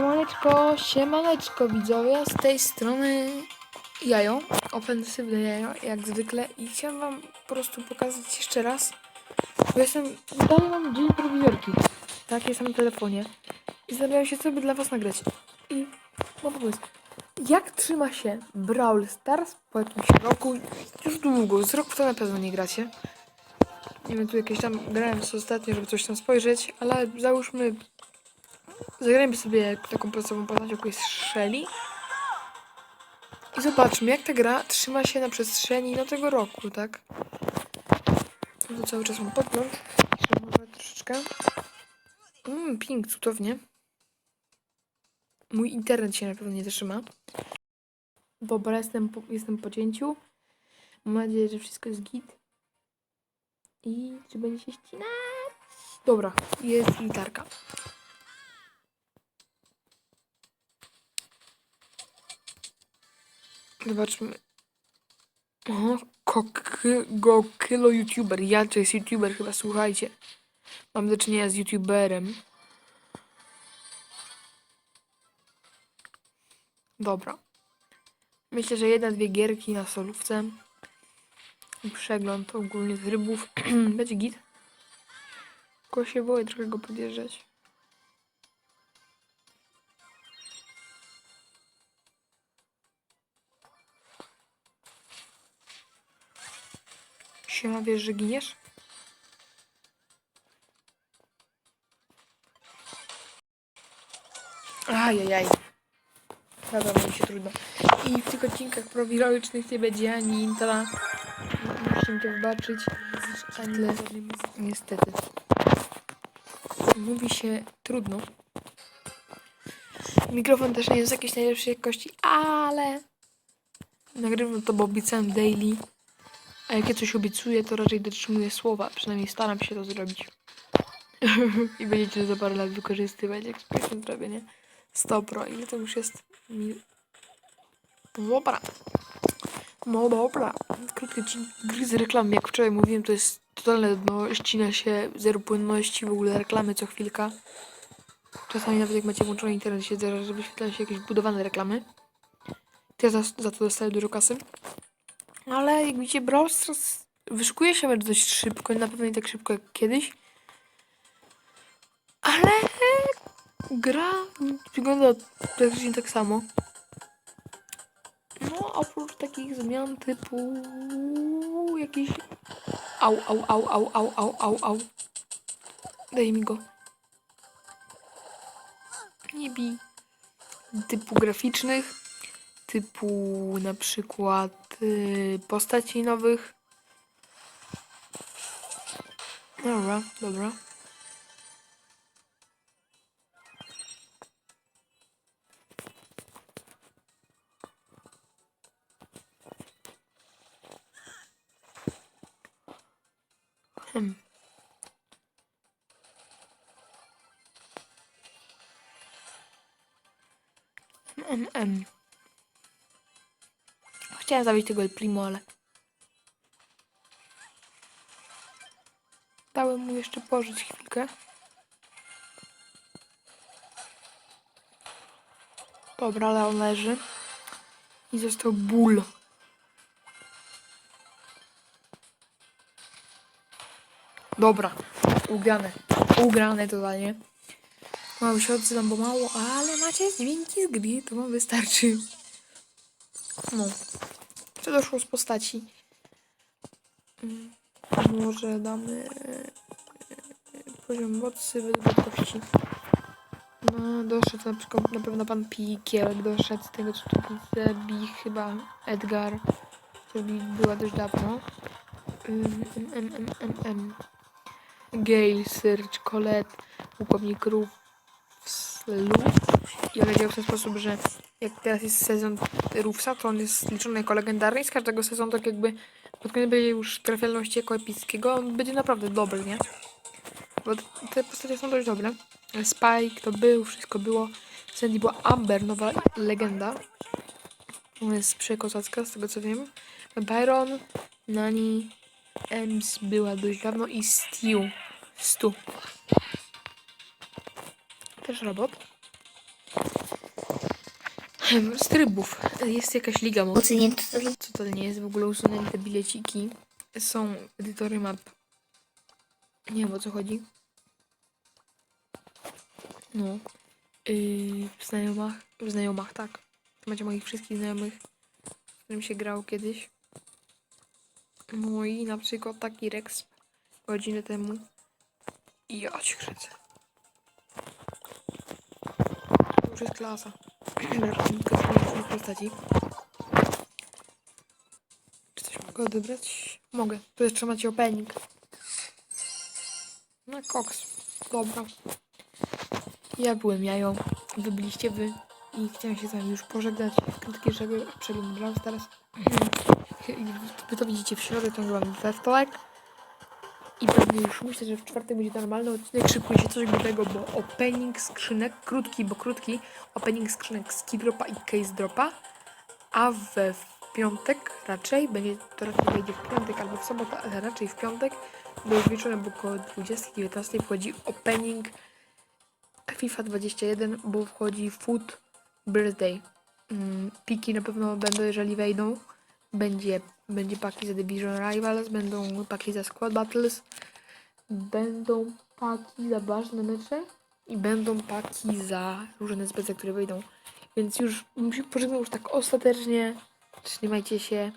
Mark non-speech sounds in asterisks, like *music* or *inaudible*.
Siemaneczko, siemaneczko widzowie, z tej strony jajo, ofensywne jajo, jak zwykle i chciałem wam po prostu pokazać jeszcze raz, bo jestem, dalej mam dzień prowizorki, tak, jest na telefonie i zastanawiam się, co by dla was nagrać. I mam pomysł, jak trzyma się Brawl Stars po jakimś roku, już długo, z roku to na pewno nie gracie, nie wiem, tu jakieś tam grałem ostatnio, żeby coś tam spojrzeć, ale załóżmy Zagrajmy sobie taką podstawową postać, jaką jest Shelly. I zobaczmy, jak ta gra trzyma się na przestrzeni no, tego roku, tak? No to cały czas mam podgląd. Może troszeczkę. Mmm, ping, cudownie. Mój internet się na pewno nie trzyma. Dobra, jestem po, jestem po cięciu. Mam nadzieję, że wszystko jest git. I czy będzie się ścinać? Dobra, jest gitarka. Zobaczmy. O, koky, gokylo youtuber. Ja to jest youtuber chyba, słuchajcie. Mam do czynienia z youtuberem. Dobra. Myślę, że jedna, dwie gierki na solówce. Przegląd ogólnie z rybów. *clears throat* Będzie git. Tylko się boję trochę go podjeżdżać. Siema, wiesz, że giniesz? Ajajaj. Dobra, mi się trudno. I w tych odcinkach prowizorycznych nie będzie ani intra. Musicie wybaczyć. Ale niestety. Mówi się trudno. Mikrofon też nie jest jakiejś najlepszej jakości, ale nagrywam to, bo obiecałem daily. A jak ja coś obiecuję, to raczej dotrzymuję słowa. Przynajmniej staram się to zrobić. *laughs* I będziecie za parę lat wykorzystywać, jak spieszne zrobię, nie? 100 pro. Ile to już jest? Mi... Dobra. No dobra. Krótkie gry z reklam, jak wczoraj mówiłem, to jest totalne dno. Ścina się, zero płynności, w ogóle reklamy co chwilka. Czasami nawet jak macie włączony internet, się wyświetlają się jakieś budowane reklamy. Ja za, za to dostaję dużo kasy. Ale jak widzicie, Brawl Stars wyszukuje się dość szybko, na pewno nie tak szybko jak kiedyś. Ale gra wygląda praktycznie tak samo. No, oprócz takich zmian typu jakiś... Au, au, au, au, au, au, au, au. Daj mi go. Nie bij. Typu graficznych typu na przykład y, postaci nowych. Dobra, dobra. Hmm. M, M. Chciałem zabić tego El ale... Dałem mu jeszcze pożyć chwilkę. Dobra, ale on leży. I został ból. Dobra, ugrane. Ugrane totalnie. Mało się odzywam, bo mało, ale macie dźwięki z gry, to wam wystarczy. No. Doszło z postaci? Mm, Może damy e, poziom mocy wysokości. No, doszedł na przykład na pewno pan Pikiel, doszedł z tego co tu widzę, Bi chyba Edgar, to Bi była dość dawno. Ym, ym, ym, ym, ym, ym. Gale, Search, Colette, pułkownik Ruf, Lu. I on w ten sposób, że jak teraz jest sezon Rufsa, to on jest liczony jako legendarny i z każdego sezonu tak jakby pod koniec już trafialności jako epickiego, on będzie naprawdę dobry, nie? Bo te postacie są dość dobre. Spike to był, wszystko było. Sandy była Amber, nowa legenda. Jest przekozacka, z tego co wiem. Byron, Nani, Ems była dość dawno i Stu. Stu. Też robot. Z trybów. Jest jakaś liga to. Co to nie jest? W ogóle usunęli te bileciki. Są edytory map. Nie wiem o co chodzi. No. Yy, w znajomach. W znajomach, tak. Macie moich wszystkich znajomych, z którym się grało kiedyś. No i na przykład taki Rex godzinę temu. I ja ci kręcę. To już jest klasa. Tylko postaci. Czy coś mogę odebrać? Mogę. Tu jeszcze macie opening. No koks. Dobra. Ja byłem jajo. Wy byliście wy. I chciałem się z wami już pożegnać. Krótkie żeby przegląd. I Wy to widzicie w środę, to chyba we wtorek. I pewnie już myślę, że w czwartek będzie normalny odcinek. Szykuje się coś grubego, bo opening skrzynek, krótki, bo krótki, opening skrzynek z Keydropa i Case Dropa. A we w piątek raczej, będzie to raczej będzie w piątek albo w sobotę, ale raczej w piątek, bo już wieczorem około 20-19 wchodzi opening FIFA 21, bo wchodzi Food Birthday. Mm, piki na pewno będą, jeżeli wejdą. Będzie, będzie paki za Division Rivals, będą paki za Squad Battles, będą paki za ważne mecze i będą paki za różne specje, które wejdą. Więc już bym się pożegnał już tak ostatecznie. Trzymajcie się.